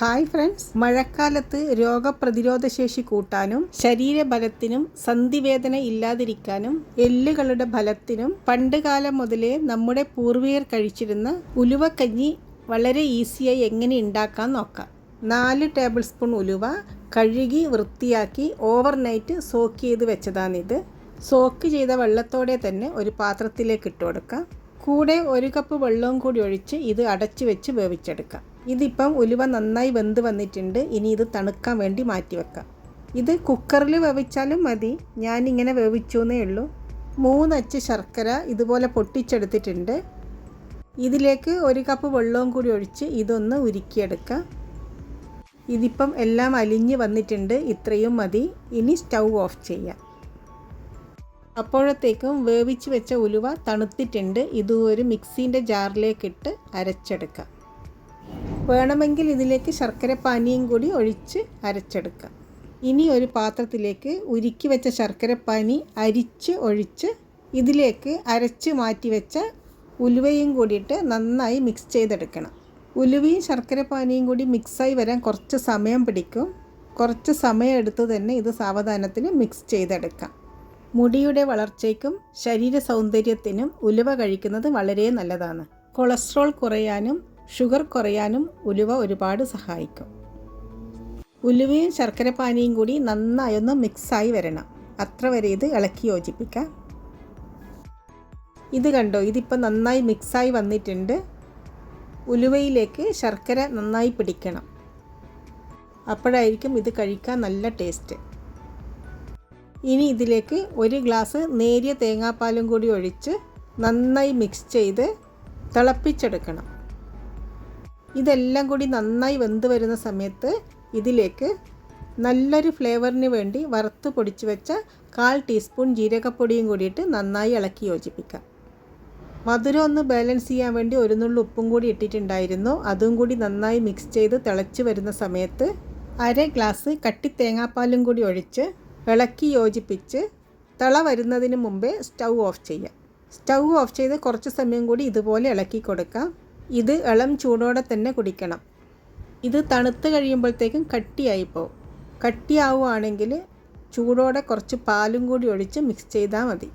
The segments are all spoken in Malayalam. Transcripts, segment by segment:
Hi friends. മഴക്കാലത്ത് രോഗപ്രതിരോധ ശേഷി കൂട്ടാനും ശരീരബലത്തിനും സന്ധിവേദന ഇല്ലാതിരിക്കാനും എല്ലുകളുടെ ബലത്തിനും പണ്ടുകാലം മുതലേ നമ്മുടെ പൂർവികർ കഴിച്ചിരുന്ന ഉലുവക്കഞ്ഞി വളരെ ഈസിയായി എങ്ങനെ ഉണ്ടാക്കാൻ നോക്കാം. നാല് ടേബിൾ സ്പൂൺ ഉലുവ കഴുകി വൃത്തിയാക്കി ഓവർനൈറ്റ് സോക്ക് ചെയ്ത് വെച്ചതാണിത്. സോക്ക് ചെയ്ത വെള്ളത്തോടെ തന്നെ ഒരു പാത്രത്തിലേക്ക് ഇട്ട് കൊടുക്കാം. കൂടെ ഒരു കപ്പ് വെള്ളവും കൂടി ഒഴിച്ച് ഇത് അടച്ചു വെച്ച് വേവിച്ചെടുക്കാം. ഇതിപ്പം ഉലുവ നന്നായി വെന്ത് വന്നിട്ടുണ്ട്. ഇനി ഇത് തണുക്കാൻ വേണ്ടി മാറ്റി വെക്കാം. ഇത് കുക്കറിൽ വേവിച്ചാലും മതി. ഞാനിങ്ങനെ വേവിച്ചു എന്നേ ഉള്ളൂ. മൂന്നച്ച് ശർക്കര ഇതുപോലെ പൊട്ടിച്ചെടുത്തിട്ടുണ്ട്. ഇതിലേക്ക് ഒരു കപ്പ് വെള്ളവും കൂടി ഒഴിച്ച് ഇതൊന്ന് ഉരുക്കിയെടുക്കാം. ഇതിപ്പം എല്ലാം അലിഞ്ഞ് വന്നിട്ടുണ്ട്. ഇത്രയും മതി. ഇനി സ്റ്റൗ ഓഫ് ചെയ്യാം. അപ്പോഴത്തേക്കും വേവിച്ച് വെച്ച ഉലുവ തണുത്തിട്ടുണ്ട്. ഇത് ഒരു മിക്സീന്റെ ജാറിലേക്കിട്ട് അരച്ചെടുക്കാം. വേണമെങ്കിൽ ഇതിലേക്ക് ശർക്കര പാനിയും കൂടി ഒഴിച്ച് അരച്ചെടുക്കാം. ഇനി ഒരു പാത്രത്തിലേക്ക് ഉരുക്കി വെച്ച ശർക്കരപ്പാനി അരിച്ച് ഒഴിച്ച് ഇതിലേക്ക് അരച്ച് മാറ്റി വെച്ച ഉലുവയും കൂടിയിട്ട് നന്നായി മിക്സ് ചെയ്തെടുക്കണം. ഉലുവയും ശർക്കരപ്പാനിയും കൂടി മിക്സായി വരാൻ കുറച്ച് സമയം പിടിക്കും. കുറച്ച് സമയം എടുത്ത് തന്നെ ഇത് സാവധാനത്തിന് മിക്സ് ചെയ്തെടുക്കാം. മുടിയുടെ വളർച്ചയ്ക്കും ശരീര സൗന്ദര്യത്തിനും ഉലുവ കഴിക്കുന്നത് വളരെ നല്ലതാണ്. കൊളസ്ട്രോൾ കുറയാനും ഷുഗർ കുറയാനും ഉലുവ ഒരുപാട് സഹായിക്കും. ഉലുവയും ശർക്കരപ്പാനിയും കൂടി നന്നായൊന്ന് മിക്സായി വരണം. അത്ര വരെ ഇത് ഇളക്കി യോജിപ്പിക്കാം. ഇത് കണ്ടോ ഇതിപ്പോൾ നന്നായി മിക്സായി വന്നിട്ടുണ്ട്. ഉലുവയിലേക്ക് ശർക്കര നന്നായി പിടിക്കണം. അപ്പോഴായിരിക്കും ഇത് കഴിക്കാൻ നല്ല ടേസ്റ്റ്. ഇനി ഇതിലേക്ക് ഒരു ഗ്ലാസ് നേരിയ തേങ്ങാപ്പാലും കൂടി ഒഴിച്ച് നന്നായി മിക്സ് ചെയ്ത് തിളപ്പിച്ചെടുക്കണം. ഇതെല്ലാം കൂടി നന്നായി വെന്ത് വരുന്ന സമയത്ത് ഇതിലേക്ക് നല്ലൊരു ഫ്ലേവറിന് വേണ്ടി വറുത്ത് പൊടിച്ച് വെച്ച കാൽ ടീസ്പൂൺ ജീരകപ്പൊടിയും കൂടിയിട്ട് നന്നായി ഇളക്കി യോജിപ്പിക്കാം. മധുരം ഒന്ന് ബാലൻസ് ചെയ്യാൻ വേണ്ടി ഒരു നുള്ളു ഉപ്പും കൂടി ഇട്ടിട്ടുണ്ടായിരുന്നു. അതും കൂടി നന്നായി മിക്സ് ചെയ്ത് തിളച്ച് വരുന്ന സമയത്ത് അര ഗ്ലാസ് കട്ടി തേങ്ങാപ്പാലും കൂടി ഒഴിച്ച് ഇളക്കി യോജിപ്പിച്ച് തിള വരുന്നതിന് മുമ്പേ സ്റ്റൗ ഓഫ് ചെയ്യാം. സ്റ്റൗ ഓഫ് ചെയ്ത് കുറച്ച് സമയം കൂടി ഇതുപോലെ ഇളക്കി കൊടുക്കാം. ഇത് ഇളം ചൂടോടെ തന്നെ കുടിക്കണം. ഇത് തണുത്ത് കഴിയുമ്പോഴത്തേക്കും കട്ടിയായി പോകും കട്ടിയാവുകയാണെങ്കിൽ ചൂടോടെ കുറച്ച് പാലും കൂടി ഒഴിച്ച് മിക്സ് ചെയ്താൽ മതി.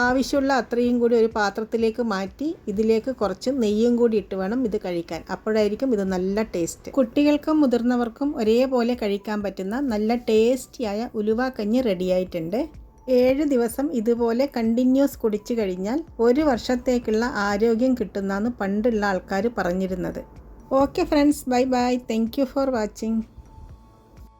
ആവശ്യമുള്ള അത്രയും കൂടി ഒരു പാത്രത്തിലേക്ക് മാറ്റി ഇതിലേക്ക് കുറച്ച് നെയ്യും കൂടി ഇട്ട് വേണം ഇത് കഴിക്കാൻ. അപ്പോഴായിരിക്കും ഇത് നല്ല ടേസ്റ്റ് കുട്ടികൾക്കും മുതിർന്നവർക്കും ഒരേപോലെ കഴിക്കാൻ പറ്റുന്ന നല്ല ടേസ്റ്റിയായ ഉലുവ കഞ്ഞി റെഡിയായിട്ടുണ്ട് ഏഴ് ദിവസം ഇതുപോലെ കണ്ടിന്യൂസ് കുടിച്ചു കഴിഞ്ഞാൽ ഒരു വർഷത്തേക്കുള്ള ആരോഗ്യം കിട്ടുന്നതെന്ന് പണ്ടുള്ള ആൾക്കാർ പറഞ്ഞിരുന്നത്. Okay friends bye bye thank for watching